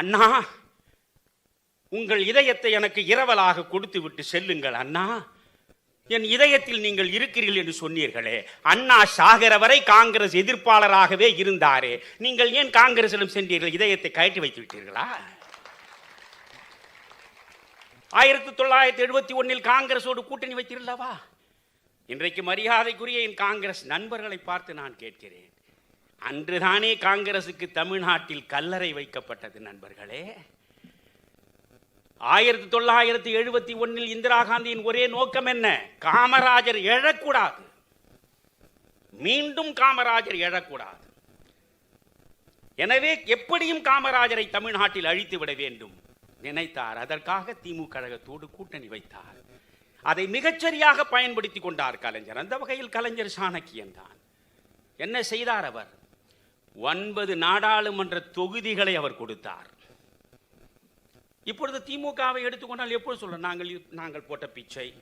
அண்ணா உங்கள் இதயத்தை எனக்கு இரவலாக கொடுத்து விட்டு செல்லுங்கள் அண்ணா. என் இதயத்தில் நீங்கள் இருக்கிறீர்கள் என்று சொன்னீர்களே. அண்ணா சாகர வரை காங்கிரஸ் எதிர்ப்பாளராகவே இருந்தாரே. நீங்கள் ஏன் காங்கிரசிடம் சென்றீர்கள்? இதயத்தை கயற்றி வைத்து விட்டீர்களா? ஆயிரத்தி தொள்ளாயிரத்தி எழுபத்தி ஒன்னில் காங்கிரஸோடு கூட்டணி வைத்திருந்தவா இன்றைக்கு மரியாதைக்குரிய என் காங்கிரஸ் நண்பர்களை பார்த்து நான் கேட்கிறேன். அன்றுதானே காங்கிரசுக்கு தமிழ்நாட்டில் கல்லறை வைக்கப்பட்டது நண்பர்களே. ஆயிரத்தி தொள்ளாயிரத்தி எழுபத்தி ஒன்னில் இந்திரா காந்தியின் ஒரே நோக்கம் என்ன? காமராஜர் எழக்கூடாது. மீண்டும் காமராஜர் எழக்கூடாது. எனவே எப்படியும் காமராஜரை தமிழ்நாட்டில் அழித்து விட வேண்டும். நினைத்தார். அதற்காக திமுக கழகத்தோடு கூட்டணி வைத்தார். அதை மிகச்சரியாக பயன்படுத்தி கொண்டார் கலைஞர். அந்த வகையில் கலைஞர் சாணக்கியன் தான். என்ன செய்தார் அவர்? ஒன்பது நாடாளுமன்ற தொகுதிகளை அவர் கொடுத்தார். இப்பொழுது திமுகவை எடுத்துக்கொண்டால் எப்பொழுது சொல்ல நாங்கள் நாங்கள் போட்ட பிச்சை.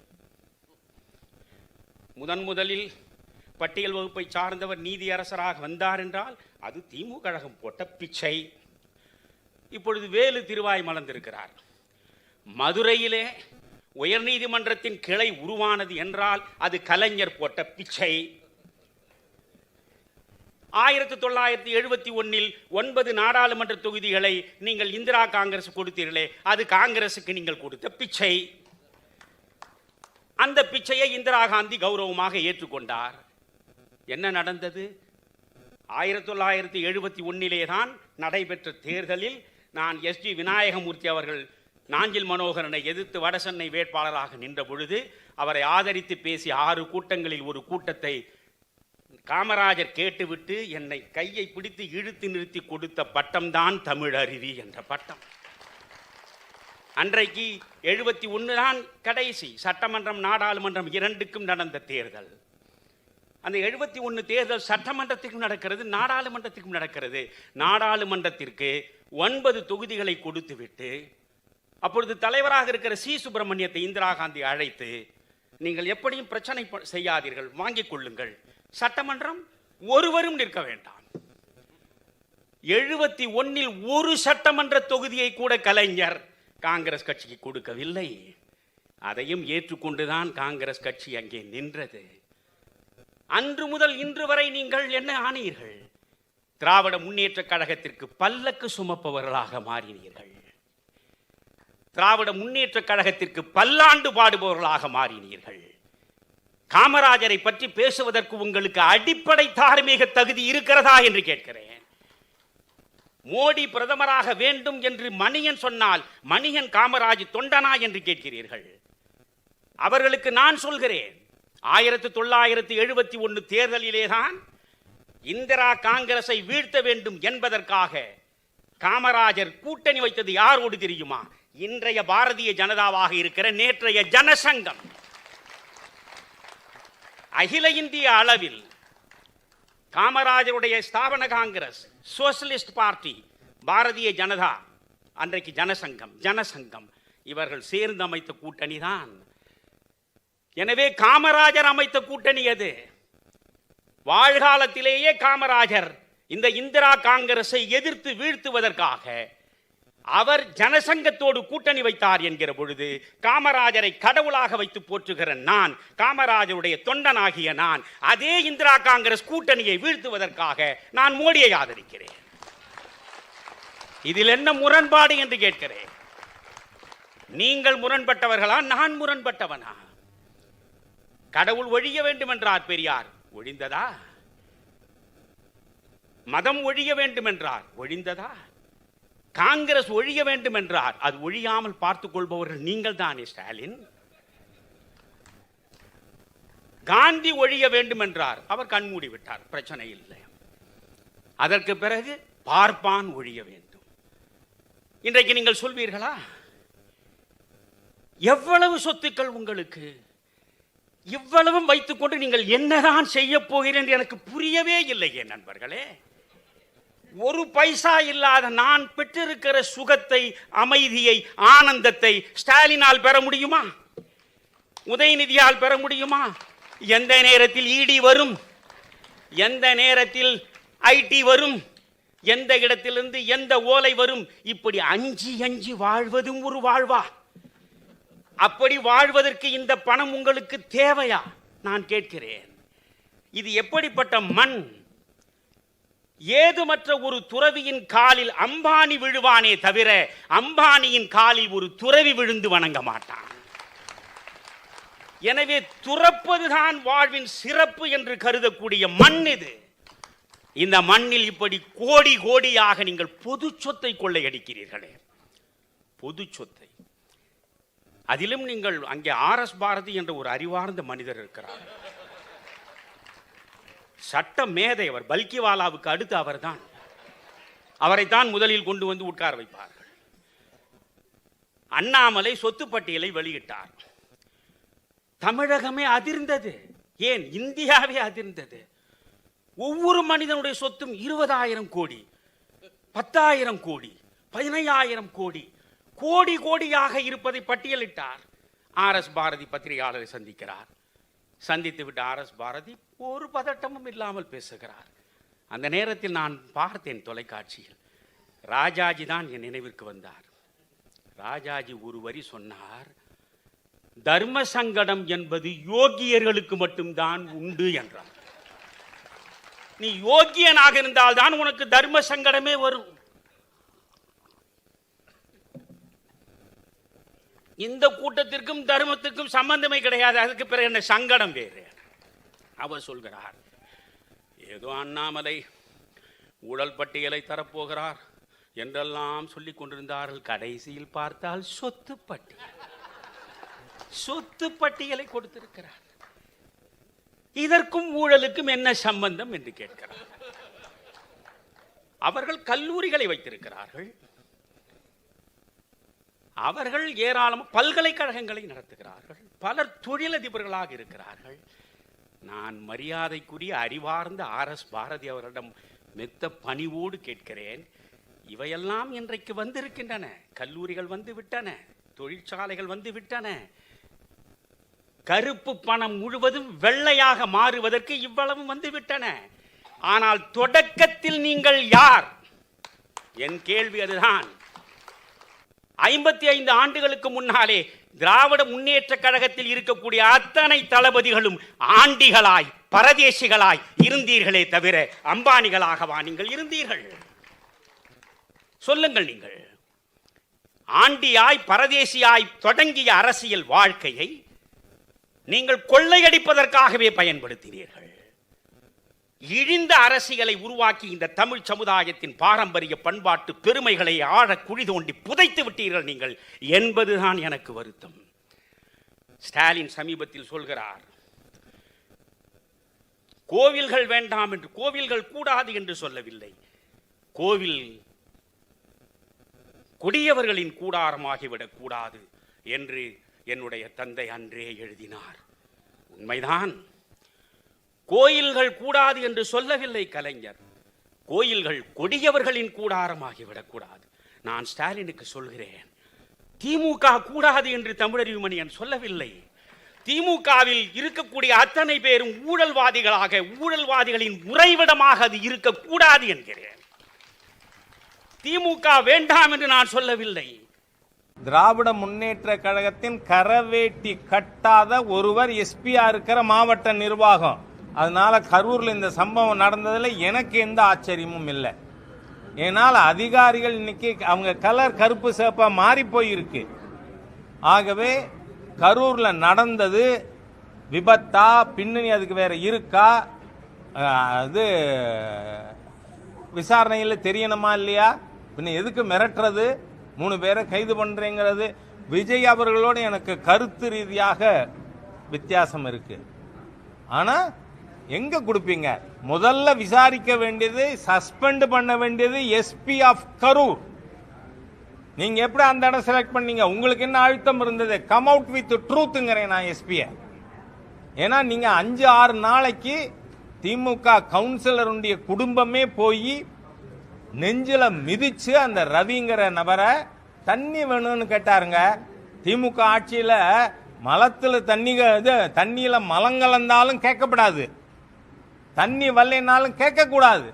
முதன் முதலில் பட்டியல் வகுப்பை சார்ந்தவர் நீதியரசராக வந்தார் என்றால் அது திமுக கழகம் போட்ட பிச்சை. இப்பொழுது வேலு திருவாய் மலர்ந்திருக்கிறார். மதுரையிலே உயர்நீதிமன்றத்தின் கிளை உருவானது என்றால் அது கலைஞர் போட்ட பிச்சை. ஆயிரத்தி தொள்ளாயிரத்தி எழுபத்தி ஒன்னில் ஒன்பது நாடாளுமன்ற தொகுதிகளை நீங்கள் இந்திரா காங்கிரஸ் கொடுத்தீர்களே அது காங்கிரசுக்கு நீங்கள் கொடுத்த பிச்சை. அந்த பிச்சையை இந்திரா காந்தி கௌரவமாக ஏற்றுக்கொண்டார். என்ன நடந்தது? ஆயிரத்தி தொள்ளாயிரத்தி எழுபத்தி ஒன்னிலே தான் நடைபெற்ற தேர்தலில் நான் எஸ் ஜி விநாயகமூர்த்தி அவர்கள் நாஞ்சில் மனோகரனை எதிர்த்து வடசென்னை வேட்பாளராக நின்ற பொழுது அவரை ஆதரித்து பேசிய ஆறு கூட்டங்களில் ஒரு கூட்டத்தை காமராஜர் கேட்டுவிட்டு என்னை கையை பிடித்து இழுத்து நிறுத்தி கொடுத்த பட்டம்தான் தமிழ் அருவி என்ற பட்டம். அன்றைக்கு எழுபத்தி ஒன்று தான் கடைசி. சட்டமன்றம் நாடாளுமன்றம் இரண்டுக்கும் நடந்த தேர்தல். அந்த எழுபத்தி ஒன்று தேர்தல் சட்டமன்றத்திற்கும் நடக்கிறது நாடாளுமன்றத்திற்கும் நடக்கிறது. நாடாளுமன்றத்திற்கு ஒன்பது தொகுதிகளை கொடுத்துவிட்டு அப்பொழுது தலைவராக இருக்கிற சி. சுப்பிரமணியத்தை இந்திரா காந்தி அழைத்து நீங்கள் எப்படியும் பிரச்சனை ப- செய்யாதீர்கள் வாங்கிக் கொள்ளுங்கள். சட்டமன்றம் ஒருவரும் நிற்க வேண்டாம். எழுபத்தி ஒன்னில் ஒரு சட்டமன்ற தொகுதியை கூட கலைஞர் காங்கிரஸ் கட்சிக்கு கொடுக்கவில்லை. அதையும் ஏற்றுக்கொண்டுதான் காங்கிரஸ் கட்சி அங்கே நின்றது. அன்று முதல் இன்று வரை நீங்கள் என்ன ஆனீர்கள்? திராவிட முன்னேற்ற கழகத்திற்கு பல்லக்கு சுமப்பவர்களாக மாறினீர்கள். திராவிட முன்னேற்ற கழகத்திற்கு பல்லாண்டு பாடுபவர்களாக மாறினீர்கள். காமராஜரை பற்றி பேசுவதற்கு உங்களுக்கு அடிப்படை தார்மீக தகுதி இருக்கிறதா என்று கேட்கிறேன். மோடி பிரதமராக வேண்டும் என்று மணியன் சொன்னால் மணியன் காமராஜ் தொண்டனா என்று கேட்கிறீர்கள். அவர்களுக்கு நான் சொல்கிறேன் ஆயிரத்தி தொள்ளாயிரத்தி எழுபத்தி ஒன்று தேர்தலிலே தான் இந்திரா காங்கிரஸை வீழ்த்த வேண்டும் என்பதற்காக காமராஜர் கூட்டணி வைத்தது யாரோடு தெரியுமா? இன்றைய பாரதிய ஜனதாவாக இருக்கிற நேற்றைய ஜனசங்கம். அகில இந்திய அளவில் காமராஜருடைய ஸ்தாபன Congress socialist party Bharatiya Janata அன்றைக்கு ஜனசங்கம் ஜனசங்கம். இவர்கள் சேர்ந்து அமைத்த கூட்டணி தான். எனவே காமராஜர் அமைத்த கூட்டணி அது வாழ்காலத்திலேயே காமராஜர் இந்த இந்திரா காங்கிரஸை எதிர்த்து வீழ்த்துவதற்காக அவர் ஜனசங்கத்தோடு கூட்டணி வைத்தார் என்கிற பொழுது காமராஜரை கடவுளாக வைத்து போற்றுகிற நான் காமராஜருடைய தொண்டனாகிய நான் அதே இந்திரா காங்கிரஸ் கூட்டணியை வீழ்த்துவதற்காக நான் மோடியை ஆதரிக்கிறேன். இதில் என்ன முரண்பாடு என்று கேட்கிறேன். நீங்கள் முரண்பட்டவர்களா? நான் முரண்பட்டவனா? கடவுள் ஒழிய வேண்டும் என்றார் பெரியார். ஒழிந்ததா? மதம் ஒழிய வேண்டும் என்றார் ஒழிந்ததா? காங்கிரஸ் ஒழிய வேண்டும் என்றார் அது ஒழியாமல் பார்த்துக் கொள்பவர்கள் நீங்கள் தானே ஸ்டாலின்? காந்தி ஒழிய வேண்டும் என்றார் அவர் கண்மூடி விட்டார். பிரச்சனை இல்லை. அதற்கு பிறகு பார்ப்பான் ஒழிய வேண்டும். இன்றைக்கு நீங்கள் சொல்வீர்களா? எவ்வளவு சொத்துக்கள் உங்களுக்கு? இவ்வளவும் வைத்துக்கொண்டு நீங்கள் என்னதான் செய்ய போகிறேன் என்று எனக்கு புரியவே இல்லையே நண்பர்களே. ஒரு பைசா இல்லாத நான் பெற்றிருக்கிற சுகத்தை அமைதியை ஆனந்தத்தை ஸ்டாலினால் பெற முடியுமா? உதயநிதியால் பெற முடியுமா? எந்த நேரத்தில் இடி வரும்? எந்த நேரத்தில் ஐடி வரும்? எந்த இடத்திலிருந்து எந்த ஓலை வரும்? இப்படி அஞ்சு அஞ்சு வாழ்வதும் ஒரு வாழ்வா? அப்படி வாழ்வதற்கு இந்த பணம் உங்களுக்கு தேவையா? நான் கேட்கிறேன். இது எப்படிப்பட்ட மண்? ஏதுமற்ற ஒரு துறவியின் காலில் அம்பானி விழுவானே தவிர அம்பானியின் காலில் ஒரு துறவி விழுந்து வணங்க மாட்டான். எனவே துறப்பதுதான் வாழ்வின் சிறப்பு என்று கருதக்கூடிய மண் இது. இந்த மண்ணில் இப்படி கோடி கோடியாக நீங்கள் பொது சொத்தை கொள்ளையடிக்கிறீர்களே. பொது சொத்தை. அதிலும் நீங்கள் அங்கே ஆர் எஸ் பாரதி என்ற ஒரு அறிவார்ந்த மனிதர் இருக்கிறார். சட்ட மேதை அவர் பல்கிவாலாவுக்கு அடுத்து அவர்தான். அவரைத்தான் முதலில் கொண்டு வந்து உட்கார வைப்பார்கள். அண்ணாமலை சொத்து பட்டியலை வெளியிட்டார். தமிழகமே அதிர்ந்தது. ஏன்? இந்தியாவே அதிர்ந்தது. ஒவ்வொரு மனிதனுடைய சொத்தும் இருபதாயிரம் கோடி பத்தாயிரம் கோடி பதினையாயிரம் கோடி கோடி கோடியாக இருப்பதை பட்டியலிட்டார். ஆர் எஸ் பாரதி பத்திரிகையாளரை சந்திக்கிறார். சந்தித்து விட்ட ஆர் எஸ் பாரதி ஒரு பதட்டமும் இல்லாமல் பேசுகிறார். அந்த நேரத்தில் நான் பார்த்தேன் தொலைக்காட்சியில். ராஜாஜி தான் என் நினைவிற்கு வந்தார். ராஜாஜி ஒரு வரி சொன்னார் தர்ம சங்கடம் என்பது யோகியர்களுக்கு மட்டும்தான் உண்டு என்றார். நீ யோகியனாக இருந்தால் தான் உனக்கு தர்ம சங்கடமே வரும். இந்த கூட்டத்திற்கும் தர்மத்திற்கும் சம்பந்தமே கிடையாது. அதுக்கு பிறகு என்ன? சங்கடம் வேறு. அவர் சொல்கிறார் ஏதோ அண்ணாமலை ஊழல் பட்டியலை தரப்போகிறார் என்றெல்லாம் சொல்லிக் கொண்டிருந்தார்கள். கடைசியில் பார்த்தால் சொத்து பட்டியல் சொத்து பட்டியலை கொடுத்திருக்கிறார். இதற்கும் ஊழலுக்கும் என்ன சம்பந்தம் என்று கேட்கிறார். அவர்கள் கல்லூரிகளை வைத்திருக்கிறார்கள். அவர்கள் ஏராளம் பல்கலைக்கழகங்களை நடத்துகிறார்கள். பலர் தொழிலதிபர்களாக இருக்கிறார்கள். நான் மரியாதைக்குரிய அறிவார்ந்த ஆர் எஸ் பாரதி அவரிடம் மெத்த பணிவோடு கேட்கிறேன். இவையெல்லாம் இன்றைக்கு வந்திருக்கின்றன. கல்லூரிகள் வந்து விட்டன தொழிற்சாலைகள் வந்து விட்டன கருப்பு பணம் முழுவதும் வெள்ளையாக மாறுவதற்கு இவ்வளவும் வந்துவிட்டன. ஆனால் தொடக்கத்தில் நீங்கள் யார்? என் கேள்வி அதுதான். ஐம்பத்தி ஐந்து ஆண்டுகளுக்கு முன்னாலே திராவிட முன்னேற்ற கழகத்தில் இருக்கக்கூடிய அத்தனை தளபதிகளும் ஆண்டிகளாய் பரதேசிகளாய் இருந்தீர்களே தவிர அம்பானிகளாகவா நீங்கள் இருந்தீர்கள்? சொல்லுங்கள் நீங்கள். ஆண்டியாய் பரதேசியாய் தொடங்கிய அரசியல் வாழ்க்கையை நீங்கள் கொள்ளையடிப்பதற்காகவே பயன்படுத்தினீர்கள். இழிந்த அரசியலை உருவாக்கி இந்த தமிழ் சமுதாயத்தின் பாரம்பரிய பண்பாட்டு பெருமைகளை ஆழ குழி தோண்டி புதைத்து விட்டீர்கள் நீங்கள் என்பதுதான் எனக்கு வருத்தம். ஸ்டாலின் சமீபத்தில் சொல்கிறார் கோவில்கள் வேண்டாம் என்று கோவில்கள் கூடாது என்று சொல்லவில்லை. கோவில் கொடியவர்களின் கூடாரமாகிவிடக் கூடாது என்று என்னுடைய தந்தை அன்றே எழுதினார். உண்மைதான். கோயில்கள் கூடாது என்று சொல்லவில்லை கலைஞர். கோயில்கள் கொடியவர்களின் கூடாரமாகிவிடக்கூடாது நான் ஸ்டாலினுக்கு சொல்கிறேன் திமுக கூடாது என்று தமிழறிவுமணியன் சொல்லவில்லை. திமுகவில் இருக்கக்கூடிய அத்தனை பேரும் ஊழல்வாதிகளாக ஊழல்வாதிகளின் உறைவிடமாக அது இருக்கக்கூடாது என்கிறேன். திமுக வேண்டாம் என்று நான் சொல்லவில்லை. திராவிட முன்னேற்ற கழகத்தின் கரவேட்டி கட்டாத ஒருவர் எஸ்பியா இருக்கிற மாவட்ட நிர்வாகம். அதனால கரூரில் இந்த சம்பவம் நடந்ததில் எனக்கு எந்த ஆச்சரியமும் இல்லை. ஏனால் அதிகாரிகள் இன்னைக்கு அவங்க கலர் கருப்பு சேப்பாக மாறி போயிருக்கு. ஆகவே கரூரில் நடந்தது விபத்தா? பின்னணி அதுக்கு வேற இருக்கா? அது விசாரணையில் தெரியணுமா இல்லையா? பின்ன எதுக்கு மிரட்டுறது? மூணு பேரை கைது பண்ணுறேங்கிறது விஜய் அவர்களோடு எனக்கு கருத்து ரீதியாக வித்தியாசம் இருக்குது ஆனால் எங்க கொடுப்பீங்க? முதல்ல விசாரிக்க வேண்டியது சஸ்பெண்ட் பண்ண வேண்டியது எஸ்பி ஆஃப் கரூர் நீங்க எப்படி அந்த இடம் செலக்ட் பண்ணீங்க? உங்களுக்கு என்ன அழுத்தம் இருந்தது? கம் அவுட் வித் ட்ரூத்துங்கிறேன் நான் எஸ்பியை ஏன்னா நீங்க அஞ்சு ஆறு நாளைக்கு திமுக கவுன்சிலருடைய குடும்பமே போய் நெஞ்சில மிதிச்சு அந்த ரவிங்கிற நபரை தண்ணி வேணும்னு கேட்டாருங்க. திமுக ஆட்சியில மலத்துல தண்ணி இது தண்ணியில மலம் கலந்தாலும் கேட்கப்படாது. தண்ணி வரலைனாலும் கேட்கக்கூடாது.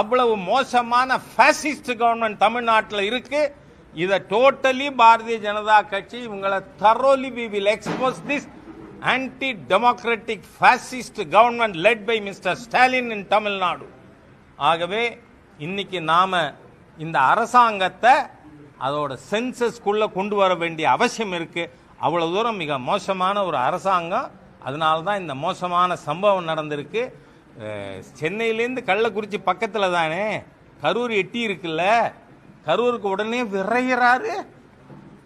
அவ்வளவு மோசமான ஃபேசிஸ்ட் கவர்மெண்ட் தமிழ்நாட்டில் இருக்கு. இதை டோட்டலி பாரதிய ஜனதா கட்சி இவங்களை thoroughly we will expose this anti democratic fascist government led by mister Stalin in Tamil Nadu ஆகவே இன்னைக்கு நாம இந்த அரசாங்கத்தை அதோட சென்சஸ்க்குள்ளே கொண்டு வர வேண்டிய அவசியம் இருக்கு. அவ்வளோ தூரம் மிக மோசமான ஒரு அரசாங்கம். அதனால தான் இந்த மோசமான சம்பவம் நடந்திருக்கு. சென்னையிலேருந்து கள்ளக்குறிச்சி பக்கத்தில் தானே? கரூர் எட்டி இருக்குல்ல? கரூருக்கு உடனே விரைகிறாரு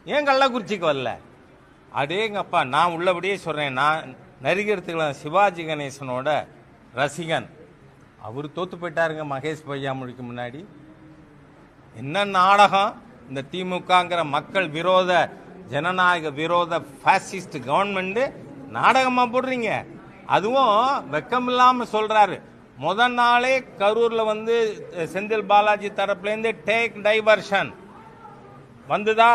ஏன் கள்ளக்குறிச்சிக்கு வரல? அடேங்கப்பா நான் உள்ளபடியே சொல்கிறேன் நான் நடிகர் சிவாஜி கணேசனோட ரசிகன். அவர் தோத்து போயிட்டாருங்க மகேஷ் பொய்யாமொழிக்கு முன்னாடி. என்ன நாடகம்? இந்த திமுகங்கிற மக்கள் விரோத ஜனநாயக விரோத ஃபேசிஸ்ட் கவர்மெண்ட்டு நாடகமாக போடுறீங்க. அதுவும் வெக்கமில்லாம சொல்றாரு. முத நாளே கரூர்ல வந்து செந்தில் பாலாஜி தரப்புல இருந்து டேக் டைவர்ஷன். வந்துதா?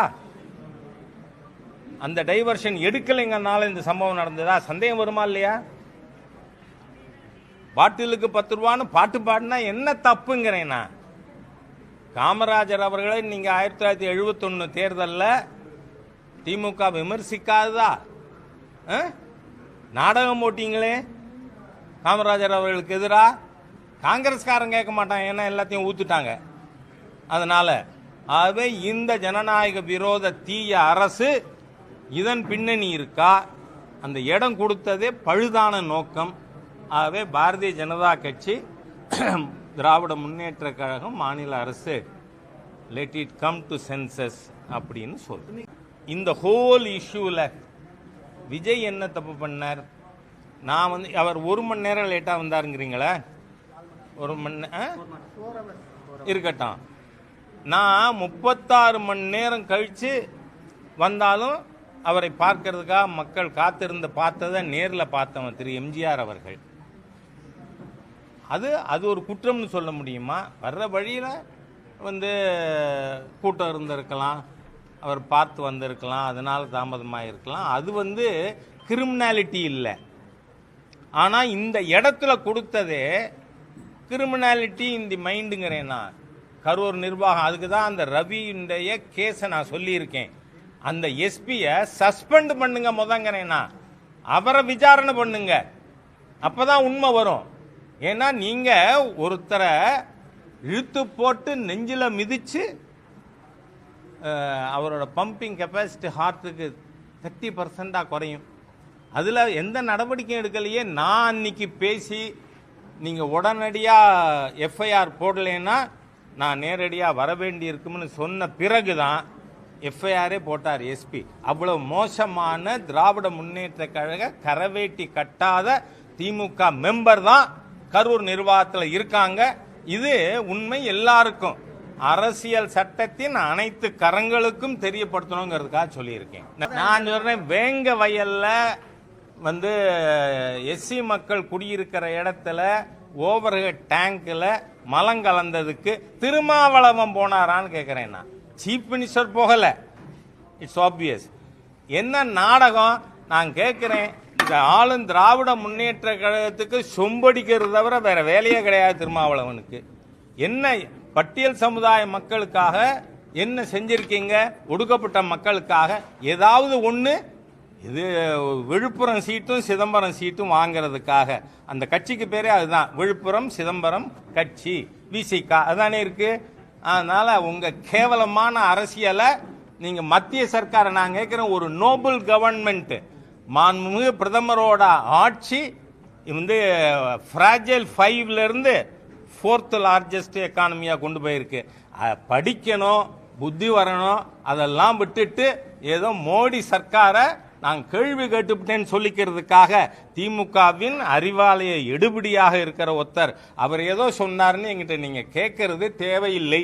அந்த டைவர்ஷன் எடுக்கலைங்கனால இந்த சம்பவம் நடந்ததா? சந்தேகம் வருமா இல்லையா? பாட்டிலுக்கு பத்து ரூபான்னு பாட்டு பாடினா என்ன தப்புங்கிறேன் நான். காமராஜர் அவர்களை நீங்க ஆயிரத்தி தொள்ளாயிரத்தி எழுபத்தொன்று தேர்தலில் திமுக விமர்சிக்காததா? ஆ? நாடகம் போட்டிங்களே? காமராஜர் அவர்களுக்கு எதிராக காங்கிரஸ்காரன் கேட்க மாட்டான் ஏன்னா எல்லாத்தையும் ஊத்துட்டாங்க. அதனால ஆகவே இந்த ஜனநாயக விரோத தீய அரசு இதன் பின்னணி இருக்கா? அந்த இடம் கொடுத்ததே பழுதான நோக்கம். ஆகவே பாரதிய ஜனதா கட்சி திராவிட முன்னேற்ற கழகம் மாநில அரசு let it come to census அப்படின்னு சொல்லு இந்த ஹோல் இஷ்யூவில் விஜய் என்ன தப்பு பண்ணார்? நான் வந்து அவர் ஒரு மணி நேரம் லேட்டாக வந்தாருங்கிறீங்களே? ஒரு மணி இருக்கட்டும். நான் முப்பத்தாறு மணி நேரம் கழித்து வந்தாலும் அவரை பார்க்கறதுக்காக மக்கள் காத்திருந்து பார்த்ததை நேரில் பார்த்தவன் திரு எம்ஜிஆர் அவர்கள். அது அது ஒரு குற்றம்னு சொல்ல முடியுமா? வர்ற வழியில் வந்து கூட்டம் இருந்திருக்கலாம். அவர் பார்த்து வந்திருக்கலாம் அதனால் தாமதமாக இருக்கலாம் அது வந்து கிரிமினாலிட்டி இல்லை. ஆனால் இந்த இடத்துல கொடுத்தது கிரிமினாலிட்டி இன் தி மைண்டுங்கிறேன் நான். கரூர் நிர்வாகம் அதுக்கு தான் அந்த ரவியுடைய கேஸை நான் சொல்லியிருக்கேன். அந்த எஸ்பியை சஸ்பெண்ட் பண்ணுங்க முதங்கிறேன் நான். அவரை விசாரணை பண்ணுங்க. அப்பதான் உண்மை வரும். ஏன்னா நீங்கள் ஒருத்தரை இழுத்து போட்டு நெஞ்சில் மிதித்து அவரோட பம்பிங் கெப்பாசிட்டி ஹார்ட்டுக்கு தேர்ட்டி பர்சண்டாக குறையும். அதில் எந்த நடவடிக்கையும் எடுக்கலையே. நான் அன்னைக்கு பேசி நீங்கள் உடனடியாக எஃப்ஐஆர் போடலைன்னா நான் நேரடியாக வர வேண்டி இருக்கும்னு சொன்ன பிறகு தான் எஃப்ஐஆரே போட்டார் எஸ்பி அவ்வளோ மோசமான திராவிட முன்னேற்ற கழக கரவேட்டி கட்டாத திமுக மெம்பர் தான் கரூர் நிர்வாகத்தில் இருக்காங்க. இது உண்மை எல்லாருக்கும். அரசியல் சட்டத்தின் அனைத்து கரங்களுக்கும் தெரியப்படுத்தணுங்கிறதுக்காக சொல்லியிருக்கேன். நான் சொல்றேன் வேங்க வயல்ல வந்து எஸ்சி மக்கள் குடியிருக்கிற இடத்துல ஓவர்ஹெட் டேங்க்ல மலம் கலந்ததுக்கு திருமாவளவன் போனாரான்னு கேட்கிறேன் நான். சீஃப் மினிஸ்டர் போகல. இட்ஸ் ஆப்வியஸ் என்ன நாடகம்? நான் கேட்கிறேன் இந்த ஆளும் திராவிட முன்னேற்ற கழகத்துக்கு சொம்படிக்கிறது தவிர வேற வேலையே கிடையாது திருமாவளவனுக்கு. என்ன பட்டியல் சமுதாய மக்களுக்காக என்ன செஞ்சிருக்கீங்க? ஒடுக்கப்பட்ட மக்களுக்காக ஏதாவது ஒன்று இது விழுப்புரம் சீட்டும் சிதம்பரம் சீட்டும் வாங்குறதுக்காக. அந்த கட்சிக்கு பேரே அதுதான். விழுப்புரம் சிதம்பரம் கட்சி விசிகா அதானே இருக்கு. அதனால உங்க கேவலமான அரசியலை நீங்க மத்திய சர்க்காரை நான் கேட்கிறேன் ஒரு நோபல் கவர்மெண்ட் மாண்புமிகு பிரதமரோட ஆட்சி வந்து ஃப்ராஜல் ஃபைவ்ல இருந்து ஃபோர்த் லார்ஜஸ்ட் எக்கானமியாக கொண்டு போயிருக்கு. படிக்கணும் புத்தி வரணும் அதெல்லாம் விட்டுட்டு ஏதோ மோடி சர்க்காரை நான் கேள்வி கேட்டுவிட்டேன்னு சொல்லிக்கிறதுக்காக திமுகவின் அறிவாலய எடுபிடியாக இருக்கிற ஒருத்தர். அவர் ஏதோ சொன்னார்னு எங்கிட்ட நீங்கள் கேட்கறது தேவையில்லை.